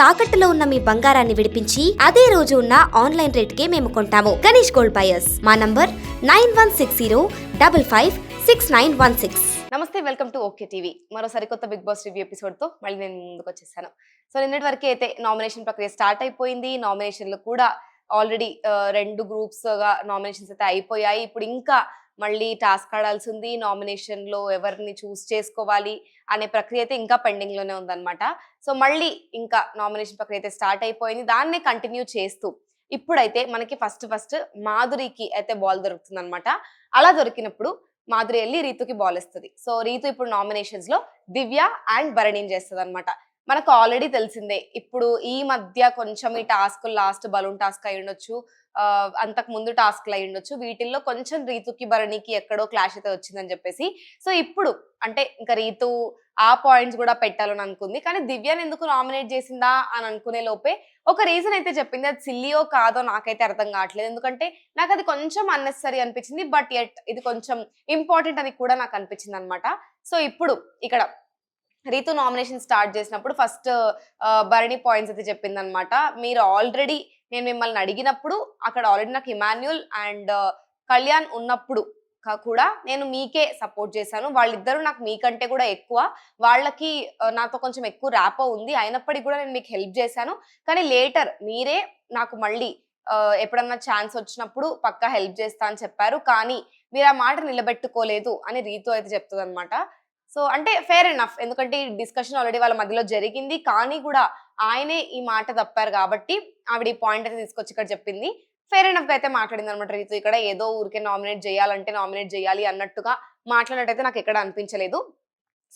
తాకట్టులో ఉన్న మీ బంగారాన్ని విడిపించి అదే రోజు ఉన్న ఆన్లైన్ రేట్కే మేము కొంటాము. Ganesh gold buyers. మా number nine one six zero double five six nine one six. నమస్తే వెల్కమ్ టు ఓకే టీవీ. మరో సరికొత్త బిగ్ బాస్ రివ్యూ ఎపిసోడ్తో మళ్ళీ నేను ముందుకు వచ్చేసాను. సో నిన్నటి వరకు అయితే నామినేషన్ ప్రక్రియ స్టార్ట్ అయిపోయింది. నామినేషన్లు కూడా ఆల్రెడీ రెండు గ్రూప్స్గా నామినేషన్స్ అయితే అయిపోయాయి. ఇప్పుడు ఇంకా మళ్ళీ టాస్క్ ఆడాల్సి ఉంది నామినేషన్లో ఎవరిని చూస్ చేసుకోవాలి అనే ప్రక్రియ అయితే ఇంకా పెండింగ్లోనే ఉందన్నమాట. సో మళ్ళీ ఇంకా నామినేషన్ ప్రక్రియ అయితే స్టార్ట్ అయిపోయింది. దాన్నే కంటిన్యూ చేస్తూ ఇప్పుడైతే మనకి ఫస్ట్ ఫస్ట్ మాధురికి అయితే బాల్ దొరుకుతుంది అనమాట అలా దొరికినప్పుడు మాధురి వెళ్ళి రీతుకి బాల్ ఇస్తుంది. సో రీతు ఇప్పుడు నామినేషన్స్లో దివ్య అండ్ భరణిని చేస్తుంది అనమాట మనకు ఆల్రెడీ తెలిసిందే. ఇప్పుడు ఈ మధ్య కొంచెం ఈ టాస్క్ లాస్ట్ బలూన్ టాస్క్ అయి ఉండొచ్చు అంతకు ముందు టాస్క్లు అయి ఉండొచ్చు. వీటిల్లో కొంచెం రీతుకి భరణికి ఎక్కడో క్లాష్ అయితే వచ్చిందని చెప్పేసి. సో ఇప్పుడు అంటే ఇంకా రీతు ఆ పాయింట్స్ కూడా పెట్టాలని అనుకుంది. కానీ దివ్యాని ఎందుకు నామినేట్ చేసిందా అని అనుకునే లోపే ఒక రీజన్ అయితే చెప్పింది. అది సిల్లియో కాదో నాకైతే అర్థం కావట్లేదు. ఎందుకంటే నాకు అది కొంచెం అన్నెసరీ అనిపించింది బట్ ఎట్ ఇది కొంచెం ఇంపార్టెంట్ అని కూడా నాకు అనిపించింది అనమాట సో ఇప్పుడు ఇక్కడ రీతు నామినేషన్ స్టార్ట్ చేసినప్పుడు ఫస్ట్ భరణి పాయింట్స్ అయితే చెప్పింది అనమాట మీరు ఆల్రెడీ నేను మిమ్మల్ని అడిగినప్పుడు అక్కడ ఆల్రెడీ నాకు ఇమాన్యుల్ అండ్ కళ్యాణ్ ఉన్నప్పుడు కూడా నేను మీకే సపోర్ట్ చేశాను. వాళ్ళిద్దరూ నాకు మీకంటే కూడా ఎక్కువ. వాళ్ళకి నాతో కొంచెం ఎక్కువ ర్యాపో ఉంది. అయినప్పటికీ కూడా నేను మీకు హెల్ప్ చేశాను. కానీ లేటర్ మీరే నాకు మళ్ళీ ఎప్పుడన్నా ఛాన్స్ వచ్చినప్పుడు పక్కా హెల్ప్ చేస్తా అని చెప్పారు. కానీ మీరు ఆ మాట నిలబెట్టుకోలేదు అని రీతు అయితే చెప్తుంది అనమాట సో అంటే ఫేర్ ఎనఫ్ ఎందుకంటే ఈ డిస్కషన్ ఆల్రెడీ వాళ్ళ మధ్యలో జరిగింది. కానీ కూడా ఆయనే ఈ మాట తప్పారు కాబట్టి ఆవిడ ఈ పాయింట్ అయితే తీసుకొచ్చి ఇక్కడ చెప్పింది. ఫేర్ ఎనఫ్ అయితే మాట్లాడింది అనమాట రీతు. ఇక్కడ ఏదో ఊరికే నామినేట్ చేయాలంటే నామినేట్ చేయాలి అన్నట్టుగా మాట్లాడినట్టయితే నాకు ఎక్కడ అనిపించలేదు.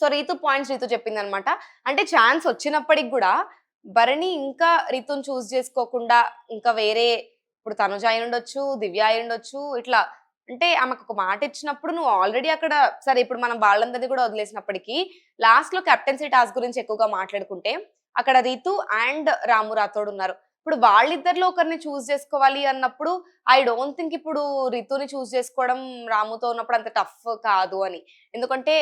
సో రీతు పాయింట్స్ రీతు చెప్పింది అనమాట అంటే ఛాన్స్ వచ్చినప్పటికి కూడా భరణి ఇంకా రీతుని చూస్ చేసుకోకుండా ఇంకా వేరే ఇప్పుడు తనుజ అయి ఉండొచ్చు దివ్య అయి ఉండొచ్చు ఇట్లా అంటే ఆమెకు ఒక మాట ఇచ్చినప్పుడు నువ్వు ఆల్రెడీ అక్కడ సరే ఇప్పుడు మనం వాళ్ళందరినీ కూడా వదిలేసినప్పటికీ లాస్ట్లో కెప్టెన్సీ టాస్క్ గురించి ఎక్కువగా మాట్లాడుకుంటే అక్కడ రీతు అండ్ రాము రాథోడ్ ఉన్నారు. ఇప్పుడు వాళ్ళిద్దరిలో ఒకరిని చూస్ చేసుకోవాలి అన్నప్పుడు ఐ డోంట్ థింక్ ఇప్పుడు రితుని చూస్ చేసుకోవడం రాముతో ఉన్నప్పుడు అంత టఫ్ కాదు అని. ఎందుకంటే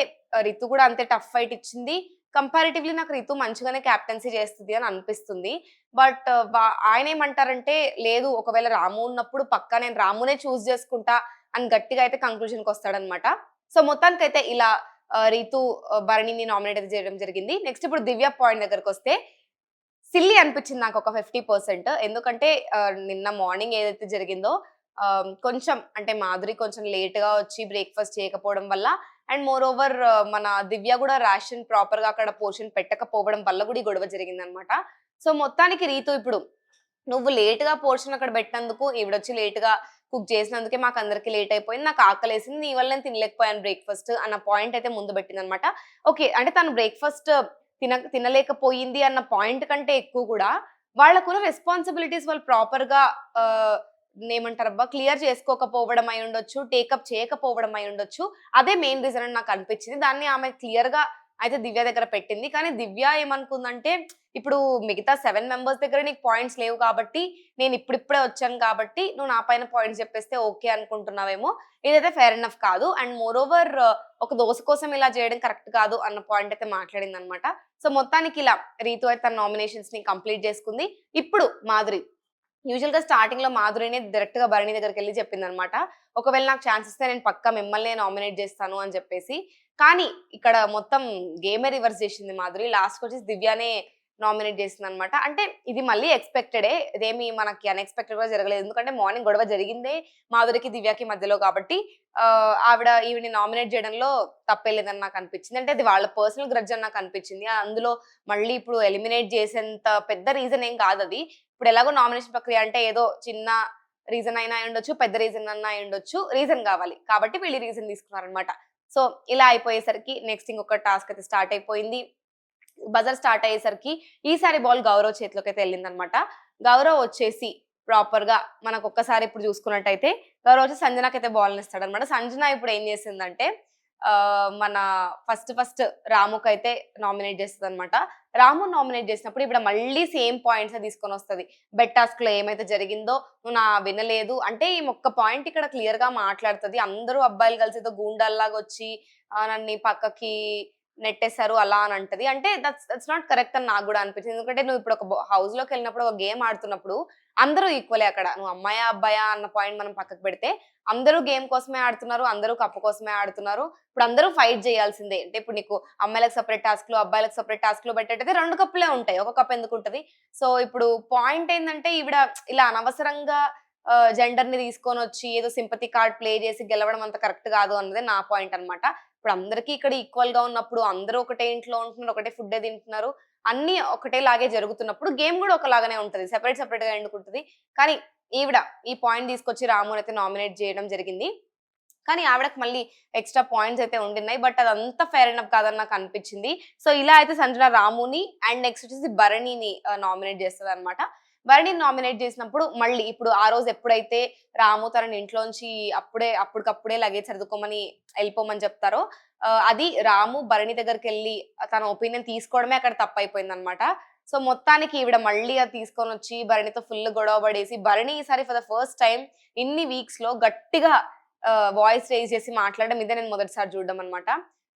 రితు కూడా అంతే టఫ్ ఫైట్ ఇచ్చింది. కంపారిటివ్లీ నాకు రితు మంచిగానే క్యాప్టెన్సీ చేస్తుంది అని అనిపిస్తుంది. బట్ ఆయన ఏమంటారంటే లేదు ఒకవేళ రాము ఉన్నప్పుడు పక్కా నేను రామునే చూస్ చేసుకుంటా అని గట్టిగా అయితే కంక్లూజన్కి వస్తాడనమాట. సో మొత్తానికైతే ఇలా రీతు భరణిని నామినేట్ అయితే చేయడం జరిగింది. నెక్స్ట్ ఇప్పుడు దివ్య పాయింట్ దగ్గరకు వస్తే సిల్లీ అనిపించింది నాకు ఒక ఫిఫ్టీ పర్సెంట్ ఎందుకంటే నిన్న మార్నింగ్ ఏదైతే జరిగిందో కొంచెం అంటే మాధురి కొంచెం లేట్గా గా వచ్చి బ్రేక్ఫాస్ట్ చేయకపోవడం వల్ల అండ్ మోర్ ఓవర్ మన దివ్య కూడా రేషన్ ప్రాపర్గా అక్కడ పోర్షన్ పెట్టకపోవడం వల్ల కూడా ఈ గొడవ జరిగింది అనమాట సో మొత్తానికి రీతు ఇప్పుడు నువ్వు late గా పోర్షన్ అక్కడ పెట్టినందుకు ఈవిడొచ్చి late గా కుక్ చేసినందుకే మాకు అందరికీ లేట్ అయిపోయింది నాకు ఆకలేసింది. నీ వల్ల నేను తినలేకపోయాను బ్రేక్ఫాస్ట్ అన్న పాయింట్ అయితే ముందు పెట్టింది అనమాట ఓకే అంటే తను బ్రేక్ఫాస్ట్ తిన తినలేకపోయింది అన్న పాయింట్ కంటే ఎక్కువ కూడా వాళ్ళకున్న రెస్పాన్సిబిలిటీస్ వాళ్ళు ప్రాపర్గా ఏమంటారు అబ్బా క్లియర్ చేసుకోకపోవడం అయి ఉండొచ్చు టేకప్ చేయకపోవడం అయి ఉండొచ్చు. అదే మెయిన్ రీజన్ అని నాకు అనిపించింది. దాన్ని ఆమె క్లియర్గా అయితే దివ్య దగ్గర పెట్టింది. కానీ దివ్య ఏమనుకుందంటే ఇప్పుడు మిగతా సెవెన్ మెంబర్స్ దగ్గర నీకు పాయింట్స్ లేవు కాబట్టి నేను ఇప్పుడిప్పుడే వచ్చాను కాబట్టి నువ్వు నా పైన పాయింట్స్ చెప్పేస్తే ఓకే అనుకుంటున్నావేమో ఇదైతే ఫేర్ ఎనఫ్ కాదు. అండ్ మోర్ ఓవర్ ఒక దోశ కోసం ఇలా చేయడం కరెక్ట్ కాదు అన్న పాయింట్ అయితే మాట్లాడింది అనమాట సో మొత్తానికి ఇలా రీతు అయితే తన నామినేషన్స్ని కంప్లీట్ చేసుకుంది. ఇప్పుడు మాధురి యూజువల్గా స్టార్టింగ్లో మాధురినే డైరెక్ట్గా భరణి దగ్గరికి వెళ్ళి చెప్పింది అనమాట ఒకవేళ నాకు ఛాన్స్ ఇస్తే నేను పక్కా మిమ్మల్ని నామినేట్ చేస్తాను అని చెప్పేసి. కానీ ఇక్కడ మొత్తం గేమే రివర్స్ చేసింది మాధురి. లాస్ట్ వచ్చేసి దివ్యానే నామినేట్ చేసింది అనమాట అంటే ఇది మళ్ళీ ఎక్స్పెక్టెడే. ఇదేమి మనకి అన్ఎక్స్పెక్టెడ్గా జరగలేదు. ఎందుకంటే మార్నింగ్ గొడవ జరిగిందే మాధురికి దివ్యాకి మధ్యలో కాబట్టి ఆవిడ ఈవిని నామినేట్ చేయడంలో తప్పేలేదని నాకు అనిపించింది. అంటే అది వాళ్ళ పర్సనల్ గ్రడ్జ్ అని నాకు అనిపించింది. అందులో మళ్ళీ ఇప్పుడు ఎలిమినేట్ చేసేంత పెద్ద రీజన్ ఏం కాదు అది ఇప్పుడు ఎలాగో నామినేషన్ ప్రక్రియ అంటే ఏదో చిన్న రీజన్ అయినా ఉండొచ్చు పెద్ద రీజన్ అన్నా అయి ఉండొచ్చు రీజన్ కావాలి. కాబట్టి వీళ్ళు రీజన్ తీసుకున్నారనమాట సో ఇలా అయిపోయేసరికి నెక్స్ట్ ఇంకొక టాస్క్ అయితే స్టార్ట్ అయిపోయింది. బజర్ స్టార్ట్ అయ్యేసరికి ఈసారి బాల్ గౌరవ్ చేతిలోకి అయితే వెళ్ళింది అనమాట గౌరవ్ వచ్చేసి ప్రాపర్గా మనకు ఒక్కసారి ఇప్పుడు చూసుకున్నట్టయితే గౌరవ్ వచ్చి సంజనాకైతే అయితే బాల్ ఇస్తాడు అనమాట సంజన ఇప్పుడు ఏం చేసిందంటే మన ఫస్ట్ ఫస్ట్ రాముకి అయితే నామినేట్ చేస్తుంది అనమాట రాము నామినేట్ చేసినప్పుడు ఇప్పుడు మళ్ళీ సేమ్ పాయింట్స్ తీసుకొని వస్తుంది. బెట్ టాస్క్లో ఏమైతే జరిగిందో నువ్వు నా వినలేదు అంటే ఈ ఒక్క పాయింట్ ఇక్కడ క్లియర్గా మాట్లాడుతుంది. అందరూ అబ్బాయిలు కలిసి ఏదో గూండాల్లాగా వచ్చి ఆ, నన్ను పక్కకి నెట్టేశారు అలా అని అంటది. అంటే దట్స్ దట్స్ నాట్ కరెక్ట్ అని నాకు కూడా అనిపించింది. ఎందుకంటే నువ్వు ఇప్పుడు ఒక హౌస్లోకి వెళ్ళినప్పుడు ఒక గేమ్ ఆడుతున్నప్పుడు అందరూ ఈక్వలే అక్కడ. నువ్వు అమ్మాయా అబ్బాయా అన్న పాయింట్ మనం పక్కకు పెడితే అందరూ గేమ్ కోసమే ఆడుతున్నారు అందరూ కప్పు కోసమే ఆడుతున్నారు. ఇప్పుడు అందరూ ఫైట్ చేయాల్సిందే. అంటే ఇప్పుడు నీకు అమ్మాయిలకు సపరేట్ టాస్క్లు అబ్బాయిలకు సపరేట్ టాస్క్లు పెట్టేటైతే రెండు కప్పులే ఉంటాయి. ఒక కప్ ఎందుకు ఉంటుంది? సో ఇప్పుడు పాయింట్ ఏంటంటే ఈవిడ ఇలా అనవసరంగా జెండర్ని తీసుకొని వచ్చి ఏదో సింపతి కార్డ్ ప్లే చేసి గెలవడం అంత కరెక్ట్ కాదు అన్నది నా పాయింట్ అన్నమాట. ఇప్పుడు అందరికీ ఇక్కడ ఈక్వల్గా ఉన్నప్పుడు అందరూ ఒకటే ఇంట్లో ఉంటున్నారు ఒకటే ఫుడ్ తింటున్నారు అన్ని ఒకటేలాగే జరుగుతున్నప్పుడు గేమ్ కూడా ఒకలాగానే ఉంటుంది సెపరేట్ సెపరేట్గా ఎండుకుంటుంది. కానీ ఈవిడ ఈ పాయింట్ తీసుకొచ్చి రాముని అయితే నామినేట్ చేయడం జరిగింది. కానీ ఆవిడకి మళ్ళీ ఎక్స్ట్రా పాయింట్స్ అయితే ఉండినాయి బట్ అదంతా ఫేర్ ఎనఫ్ కాదని నాకు అనిపించింది. సో ఇలా అయితే సంజన రాముని అండ్ నెక్స్ట్ వచ్చేసి భరణిని uh, నామినేట్ చేస్తుంది అనమాట భరణిని నామినేట్ చేసినప్పుడు మళ్ళీ ఇప్పుడు ఆ రోజు ఎప్పుడైతే రాము తనని ఇంట్లోంచి అప్పుడే అప్పటికప్పుడే లగేజ్ సర్దుకోమని వెళ్ళిపోమని చెప్తారో అది రాము భరణి దగ్గరికి వెళ్ళి తన ఒపీనియన్ తీసుకోవడమే అక్కడ తప్పైపోయింది అనమాట సో మొత్తానికి ఈవిడ మళ్ళీ అది తీసుకొని వచ్చి భరణితో ఫుల్ గొడవ పడేసి భరణి ఈసారి ఫర్ ద ఫస్ట్ టైం ఇన్ని వీక్స్లో గట్టిగా వాయిస్ రేజ్ చేసి మాట్లాడడం ఇదే నేను మొదటిసారి చూడడం అనమాట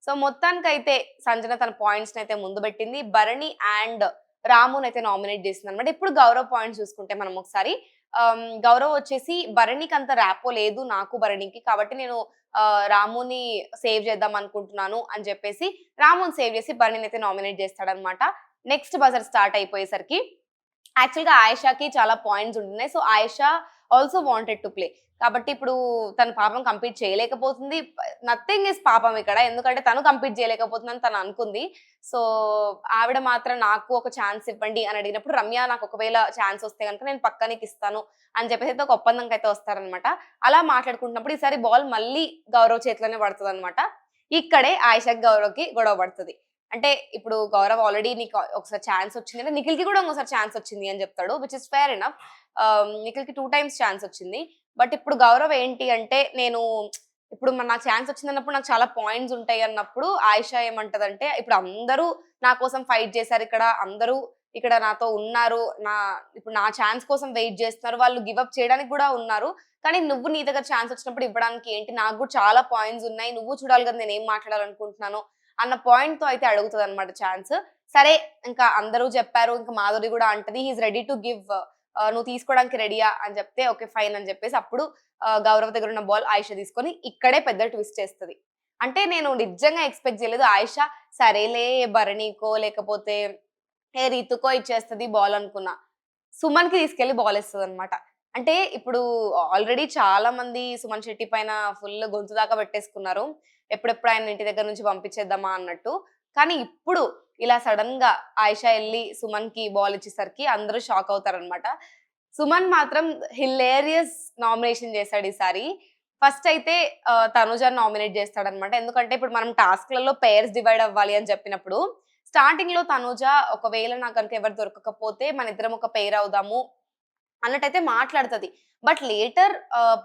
సో మొత్తానికి అయితే సంజన తన పాయింట్స్ అయితే ముందు పెట్టింది. భరణి అండ్ రాముని అయితే నామినేట్ చేసింది అనమాట ఇప్పుడు గౌరవ్ పాయింట్స్ చూసుకుంటే మనం ఒకసారి గౌరవ్ వచ్చేసి భరణికి అంత ర్యాపో లేదు నాకు భరణికి కాబట్టి నేను రాముని సేవ్ చేద్దాం అనుకుంటున్నాను అని చెప్పేసి రాముని సేవ్ చేసి భరణిని అయితే నామినేట్ చేస్తాడనమాట నెక్స్ట్ బజర్ స్టార్ట్ అయిపోయేసరికి యాక్చువల్గా ఆయేషాకి చాలా పాయింట్స్ ఉంటున్నాయి. So Ayesha also wanted to play కాబట్టి ఇప్పుడు తన పాపం కంప్లీట్ చేయలేకపోతుంది. నథింగ్ ఇస్ పాపం ఇక్కడ. ఎందుకంటే తను కంప్లీట్ చేయలేకపోతుందని తను అనుకుంది. సో ఆవిడ మాత్రం నాకు ఒక ఛాన్స్ ఇవ్వండి అని అడిగినప్పుడు రమ్య నాకు ఒకవేళ ఛాన్స్ వస్తే కనుక నేను పక్కనకి ఇస్తాను అని చెప్పేసి అయితే ఒక ఒప్పందంకి అయితే వస్తారనమాట అలా మాట్లాడుకుంటున్నప్పుడు ఈసారి బాల్ మళ్ళీ గౌరవ్ చేతిలోనే పడుతుంది అనమాట ఇక్కడే ఆయిషక్ గౌరవ్కి గొడవ పడుతుంది. అంటే ఇప్పుడు గౌరవ్ ఆల్రెడీ నీకు ఒకసారి ఛాన్స్ వచ్చింది అంటే నిఖిల్కి కూడా ఇంకోసారి ఛాన్స్ వచ్చింది అని చెప్తాడు విచ్ ఇస్ ఫేర్ ఎనఫ్ నిఖిల్కి టూ టైమ్స్ ఛాన్స్ వచ్చింది. బట్ ఇప్పుడు గౌరవ్ ఏంటి అంటే నేను ఇప్పుడు మన ఛాన్స్ వచ్చింది అన్నప్పుడు నాకు చాలా పాయింట్స్ ఉంటాయి అన్నప్పుడు ఆయిషా ఏమంటదంటే ఇప్పుడు అందరూ నా కోసం ఫైట్ చేశారు ఇక్కడ అందరూ ఇక్కడ నాతో ఉన్నారు నా ఇప్పుడు నా ఛాన్స్ కోసం వెయిట్ చేస్తున్నారు వాళ్ళు గివప్ చేయడానికి కూడా ఉన్నారు. కానీ నువ్వు నీ దగ్గర ఛాన్స్ వచ్చినప్పుడు ఇవ్వడానికి ఏంటి? నాకు కూడా చాలా పాయింట్స్ ఉన్నాయి నువ్వు చూడాలి కదా నేను ఏం మాట్లాడాలనుకుంటున్నాను అన్న పాయింట్తో అయితే అడుగుతుంది అనమాట ఛాన్స్. సరే ఇంకా అందరూ చెప్పారు ఇంకా మాధురి కూడా అంటది హీఈస్ రెడీ టు గివ్ నువ్వు తీసుకోవడానికి రెడీయా? అని చెప్తే ఓకే ఫైన్ అని చెప్పేసి అప్పుడు గౌరవ్ దగ్గర ఉన్న బాల్ ఆయిష తీసుకొని ఇక్కడే పెద్ద ట్విస్ట్ చేస్తుంది. అంటే నేను నిజంగా ఎక్స్పెక్ట్ చేయలేదు. ఆయిష సరేలే భరణికో లేకపోతే ఏ రీతుకో ఇచ్చేస్తుంది బాల్ అనుకున్నా. సుమన్కి తీసుకెళ్ళి బాల్ ఇస్తుంది అనమాట అంటే ఇప్పుడు ఆల్రెడీ చాలా మంది సుమన్ శెట్టి పైన ఫుల్ గొంతు దాకా పెట్టేసుకున్నారు. ఎప్పుడెప్పుడు ఆయన ఇంటి దగ్గర నుంచి పంపించేద్దామా అన్నట్టు. కానీ ఇప్పుడు ఇలా సడన్గా ఆయిషా వెళ్ళి సుమన్కి బాల్ ఇచ్చేసరికి అందరూ షాక్ అవుతారనమాట సుమన్ మాత్రం హిలేరియస్ నామినేషన్ చేశాడు ఈసారి. ఫస్ట్ అయితే ఆ, నామినేట్ చేస్తాడనమాట ఎందుకంటే ఇప్పుడు మనం టాస్క్లలో పేర్స్ డివైడ్ అవ్వాలి అని చెప్పినప్పుడు స్టార్టింగ్లో తనుజ ఒకవేళ నాకు కనుక ఎవరు దొరకకపోతే మన ఇద్దరం ఒక పేర్ అవుదాము అన్నట్టయితే మాట్లాడుతుంది. బట్ లేటర్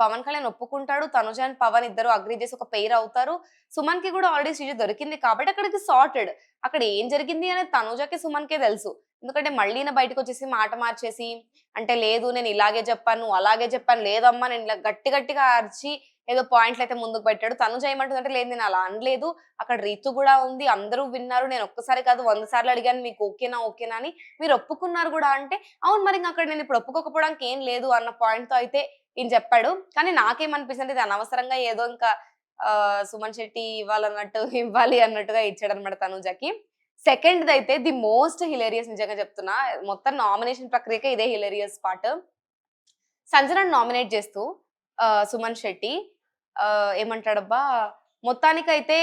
పవన్ కళ్యాణ్ ఒప్పుకుంటాడు. తనుజ అండ్ పవన్ ఇద్దరు అగ్రి చేసి ఒక పెయిర్ అవుతారు. సుమన్కి కూడా ఆల్రెడీ శ్రీజ దొరికింది కాబట్టి అక్కడికి సార్టెడ్ అక్కడ ఏం జరిగింది అనేది తనుజకి సుమన్ కే తెలుసు. ఎందుకంటే మళ్ళీ నేను బయటకు వచ్చేసి మాట మార్చేసి అంటే లేదు నేను ఇలాగే చెప్పాను అలాగే చెప్పాను లేదమ్మా నేను ఇలా గట్టి గట్టిగా అరిచి ఏదో పాయింట్లు అయితే ముందుకు పెట్టాడు. తను చేయమంటుందంటే లేదు నేను అలా అనలేదు. అక్కడ రీతు కూడా ఉంది. అందరూ విన్నారు. నేను ఒక్కసారి కాదు వంద సార్లు అడిగాను మీకు ఓకేనా ఓకేనా అని మీరు ఒప్పుకున్నారు కూడా అంటే అవును మరి ఇంకా అక్కడ నేను ఇప్పుడు ఒప్పుకోకపోవడానికి ఏం లేదు అన్న పాయింట్తో అయితే ఈయన చెప్పాడు. కానీ నాకేమనిపిస్తుంది ఇది అనవసరంగా ఏదో ఇంకా ఆ, సుమన్ శెట్టి ఇవ్వాలన్నట్టు ఇవ్వాలి అన్నట్టుగా ఇచ్చాడు అనమాట తనుజకి. సెకండ్ అయితే ది మోస్ట్ హిలేరియస్ నిజంగా చెప్తున్నా మొత్తం నామినేషన్ ప్రక్రియకే ఇదే హిలేరియస్ పార్ట్. సంజన నామినేట్ చేస్తూ సుమన్ శెట్టి ఏమంటాడబ్బా? మొత్తానికైతే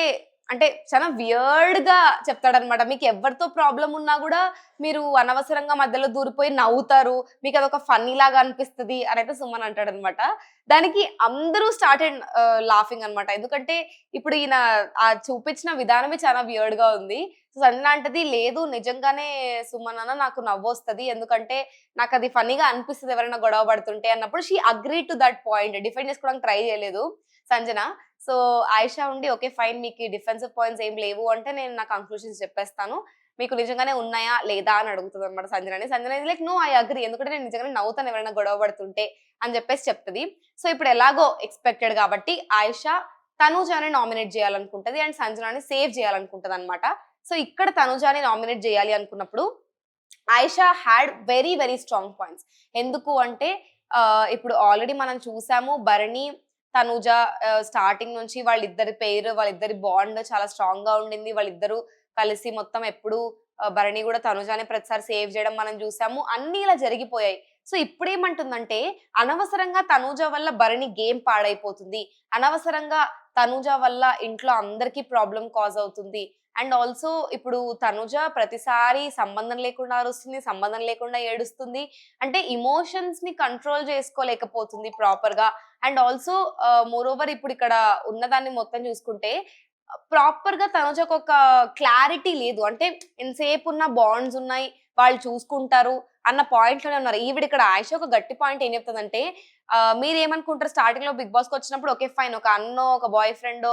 అంటే చాలా వియర్డ్గా చెప్తాడనమాట. మీకు ఎవరితో ప్రాబ్లం ఉన్నా కూడా మీరు అనవసరంగా మధ్యలో దూరిపోయి నవ్వుతారు. మీకు అదొక ఫన్నీ లాగా అనిపిస్తుంది అని అయితే సుమన్ అంటాడనమాట. దానికి అందరూ స్టార్ట్ అండ్ లాఫింగ్ అన్నమాట ఎందుకంటే ఇప్పుడు ఈయన ఆ చూపించిన విధానమే చాలా వియర్డ్గా ఉంది. సో లేదు. నిజంగానే సుమన్ అన్న నాకు నవ్వు వస్తుంది ఎందుకంటే నాకు అది ఫనీగా అనిపిస్తుంది ఎవరైనా గొడవ పడుతుంటే అన్నప్పుడు she agree to that point. Defend చేసుకోవడానికి ట్రై చేయలేదు సంజన. సో ఆయిషా ఉండి ఓకే ఫైన్ మీకు డిఫెన్సివ్ పాయింట్స్ ఏం లేవు అంటే నేను నా కంక్లూషన్స్ చెప్పేస్తాను. మీకు నిజంగానే ఉన్నాయా లేదా అని అడుగుతుంది అనమాట సంజనని. Sanjana like no I agree. ఎందుకంటే నేను నిజంగానే నవ్వుతాను ఎవరైనా గొడవ పడుతుంటే అని చెప్పేసి చెప్తుంది. సో ఇప్పుడు ఎలాగో ఎక్స్పెక్టెడ్ కాబట్టి ఆయిషా తనూజాని నామినేట్ చేయాలనుకుంటది. అండ్ సంజనాని సేవ్ చేయాలనుకుంటది అనమాట సో ఇక్కడ తనుజాని నామినేట్ చేయాలి అనుకున్నప్పుడు Aisha had very very strong points ఎందుకు అంటే ఇప్పుడు ఆల్రెడీ మనం చూసాము భరణి తనుజ స్టార్టింగ్ నుంచి వాళ్ళిద్దరి పేరు వాళ్ళిద్దరి బాండ్ చాలా స్ట్రాంగ్గా ఉండింది. వాళ్ళిద్దరూ కలిసి మొత్తం ఎప్పుడు భరణి కూడా తనుజానే ప్రతిసారి సేవ్ చేయడం మనం చూసాము. అన్ని ఇలా జరిగిపోయాయి. సో ఇప్పుడేమంటుందంటే అనవసరంగా తనూజ వల్ల భరణి గేమ్ పాడైపోతుంది. అనవసరంగా తనూజ వల్ల ఇంట్లో అందరికీ ప్రాబ్లం కాజ్ అవుతుంది. అండ్ ఆల్సో ఇప్పుడు తనుజ ప్రతిసారి సంబంధం లేకుండా అరుస్తుంది సంబంధం లేకుండా ఏడుస్తుంది. అంటే ఇమోషన్స్ని కంట్రోల్ చేసుకోలేకపోతుంది ప్రాపర్గా. అండ్ ఆల్సో మోర్ ఓవర్ ఇప్పుడు ఇక్కడ ఉన్నదాన్ని మొత్తం చూసుకుంటే ప్రాపర్గా తనుజకు ఒక క్లారిటీ లేదు. అంటే ఎంతసేపు ఉన్న బాండ్స్ ఉన్నాయి వాళ్ళు చూసుకుంటారు అన్న పాయింట్లోనే ఉన్నారు. ఈవిడ ఇక్కడ ఆయుష ఒక గట్టి పాయింట్ ఏం చెప్తుందంటే మీరు ఏమనుకుంటారు స్టార్టింగ్లో బిగ్ బాస్కి వచ్చినప్పుడు ఓకే ఫైన్ ఒక అన్నో ఒక బాయ్ ఫ్రెండ్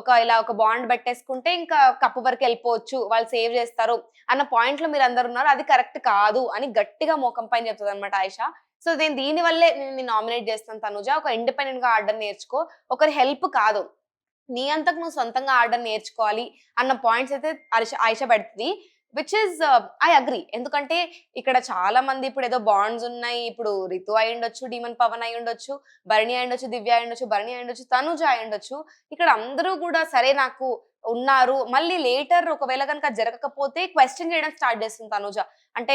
ఒక ఇలా ఒక బాండ్ పెట్టేసుకుంటే ఇంకా కప్పు వరకు వెళ్ళిపోవచ్చు వాళ్ళు సేవ్ చేస్తారు అన్న పాయింట్లో మీరు అందరు ఉన్నారు. అది కరెక్ట్ కాదు అని గట్టిగా మోకం పైన చెప్తుంది అనమాట ఆయుష. సో నేను దీని వల్లే నేను నామినేట్ చేస్తాను తనుజ. ఒక ఇండిపెండెంట్గా ఆర్డర్ నేర్చుకో. ఒకరి హెల్ప్ కాదు. నీ అంతకు నువ్వు సొంతంగా ఆర్డర్ నేర్చుకోవాలి అన్న పాయింట్స్ అయితే ఆయుష పెడుతుంది. విచ్ ఇస్ ఐ అగ్రి ఎందుకంటే ఇక్కడ చాలా మంది ఇప్పుడు ఏదో బాండ్స్ ఉన్నాయి. ఇప్పుడు రితు అయి ఉండొచ్చు డీమన్ పవన్ అయి ఉండొచ్చు భరణి అయి ఉండొచ్చు దివ్య అయి ఉండొచ్చు భరణి అయి ఉండొచ్చు తనుజ అయి ఉండొచ్చు. ఇక్కడ అందరూ కూడా సరే నాకు ఉన్నారు. మళ్ళీ లేటర్ ఒకవేళ కనుక జరగకపోతే క్వశ్చన్ చేయడం స్టార్ట్ చేస్తుంది తనుజ. అంటే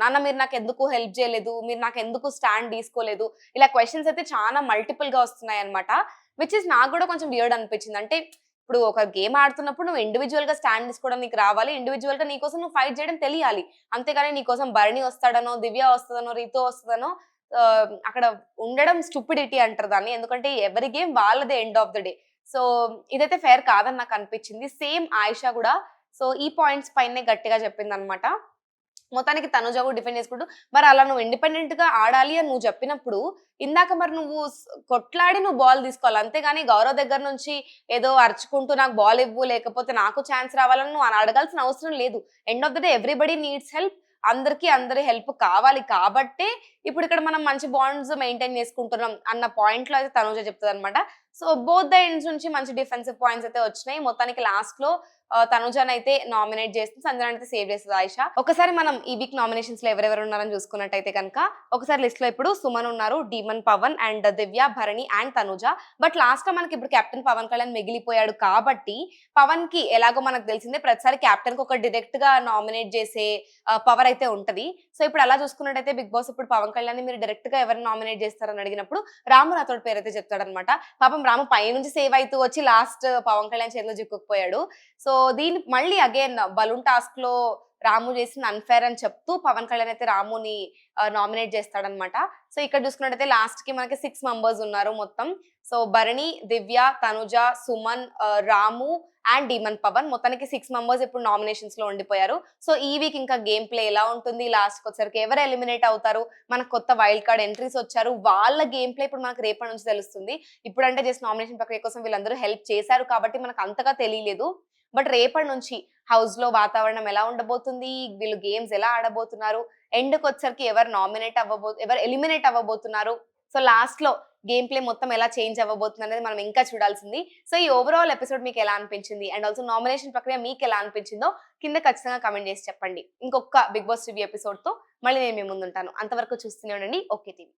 నాన్న మీరు నాకు ఎందుకు హెల్ప్ చేయలేదు? మీరు నాకు ఎందుకు స్టాండ్ తీసుకోలేదు? ఇలా క్వశ్చన్స్ అయితే చాలా మల్టిపుల్గా వస్తున్నాయి అనమాట విచ్ ఇస్ నాకు కూడా కొంచెం వియర్డ్ అనిపించింది. అంటే ఇప్పుడు ఒక గేమ్ ఆడుతున్నప్పుడు నువ్వు ఇండివిజువల్గా స్టాండ్ తీసుకోవడం నీకు రావాలి ఇండివిజువల్గా నీకోసం నువ్వు ఫైట్ చేయడం తెలియాలి. అంతేగాని నీకోసం భరణి వస్తాడనో దివ్య వస్తుందనో రీతో వస్తుందనో అక్కడ ఉండడం స్టూపిడిటీ అంటారు దాన్ని. ఎందుకంటే ఎవరి గేమ్ వాళ్ళదే end of the day so ఇదైతే ఫేర్ కాదని నాకు అనిపించింది. సేమ్ ఆయిషా కూడా. సో ఈ పాయింట్స్ పైనే గట్టిగా చెప్పింది అనమాట మొత్తానికి తనుజ కూడా డిఫెండ్ చేసుకుంటూ మరి అలా నువ్వు ఇండిపెండెంట్గా ఆడాలి అని నువ్వు చెప్పినప్పుడు ఇందాక మరి నువ్వు కొట్లాడి నువ్వు బాల్ తీసుకోవాలి. అంతేగాని గౌరవ్ దగ్గర నుంచి ఏదో అరుచుకుంటూ నాకు బాల్ ఇవ్వు లేకపోతే నాకు ఛాన్స్ రావాలని నువ్వు అని అడగాల్సిన అవసరం లేదు. End of the day everybody needs help అందరికీ అందరి హెల్ప్ కావాలి కాబట్టే ఇప్పుడు ఇక్కడ మనం మంచి బాండ్స్ మెయింటైన్ చేసుకుంటున్నాం అన్న పాయింట్లో అయితే తనుజ చెప్తుంది అనమాట సో బోత్ ద ఎండ్స్ నుంచి మంచి డిఫెన్సివ్ పాయింట్స్ అయితే వచ్చినాయి. మొత్తానికి లాస్ట్లో తనుజాన్ అయితే నామినేట్ చేస్తుంది సంజన అయితే సేవ్ చేస్తుంది ఆయిష. ఒకసారి మనం ఈ వీక్ నామినేషన్స్లో ఎవరెవరు ఉన్నారని చూసుకున్నట్టయితే కనుక ఒకసారి లిస్ట్లో ఇప్పుడు సుమన్ ఉన్నారు Demon Pavan and Divya Bharani and Tanuja but లాస్ట్లో మనకి ఇప్పుడు కెప్టెన్ పవన్ కళ్యాణ్ మిగిలిపోయాడు కాబట్టి పవన్కి ఎలాగో మనకు తెలిసిందే ప్రతిసారి కెప్టెన్కి ఒక డైరెక్ట్గా నామినేట్ చేసే పవర్ అయితే ఉంటది. సో ఇప్పుడు అలా చూసుకున్నట్టయితే బిగ్ బాస్ ఇప్పుడు పవన్ కళ్యాణ్ మీరు డైరెక్ట్గా ఎవరిని నామినేట్ చేస్తారని అడిగినప్పుడు రాము రాథోడ్ పేరు అయితే చెప్తాడనమాట పాపం రాము పై నుంచి సేవ్ అవుతూ వచ్చి లాస్ట్ పవన్ కళ్యాణ్ చేతిలో చిక్కుకుపోయాడు. సో దీని మళ్ళీ అగైన్ బలూన్ టాస్క్లో రాము చేసిన అన్ఫేర్ అని చెప్తూ పవన్ కళ్యాణ్ అయితే రాముని నామినేట్ చేస్తాడనమాట సో ఇక్కడ చూసుకున్నట్టయితే లాస్ట్కి మనకి సిక్స్ మెంబర్స్ ఉన్నారు మొత్తం. So Bharani Divya Tanuja Suman Ramu and Demon Pavan మొత్తానికి సిక్స్ మెంబర్స్ ఇప్పుడు నామినేషన్స్లో ఉండిపోయారు. సో ఈ వీక్ ఇంకా గేమ్ ప్లే ఎలా ఉంటుంది? లాస్ట్ వచ్చరికి ఎవరు ఎలిమినేట్ అవుతారు? మనకు కొత్త వైల్డ్ కార్డ్ ఎంట్రీస్ వచ్చారు. వాళ్ళ గేమ్ ప్లే ఇప్పుడు మనకు రేపటి నుంచి తెలుస్తుంది. ఇప్పుడంటే జస్ట్ నామినేషన్ ప్రక్రియ కోసం వీళ్ళందరూ హెల్ప్ చేశారు కాబట్టి మనకు అంతగా తెలియలేదు. బట్ రేపటి నుంచి హౌస్లో వాతావరణం ఎలా ఉండబోతుంది? వీళ్ళు గేమ్స్ ఎలా ఆడబోతున్నారు? ఎండ్కి వచ్చరికి ఎవరు నామినేట్ అవ్వబో ఎవరు ఎలిమినేట్ అవ్వబోతున్నారు? సో లాస్ట్లో గేమ్ ప్లే మొత్తం ఎలా చేంజ్ అవ్వబోతుంది అనేది మనం ఇంకా చూడాల్సింది. సో ఈ ఓవరాల్ ఎపిసోడ్ మీకు ఎలా అనిపించింది? అండ్ ఆల్సో నామినేషన్ ప్రక్రియ మీకు ఎలా అనిపించిందో కింద ఖచ్చితంగా కమెంట్ చేసి చెప్పండి. ఇంకొక బిగ్ బాస్ టీవీ ఎపిసోడ్తో మళ్ళీ నేను మీ ముందుంటాను. అంతవరకు చూస్తూనే ఉండండి. Okay TV.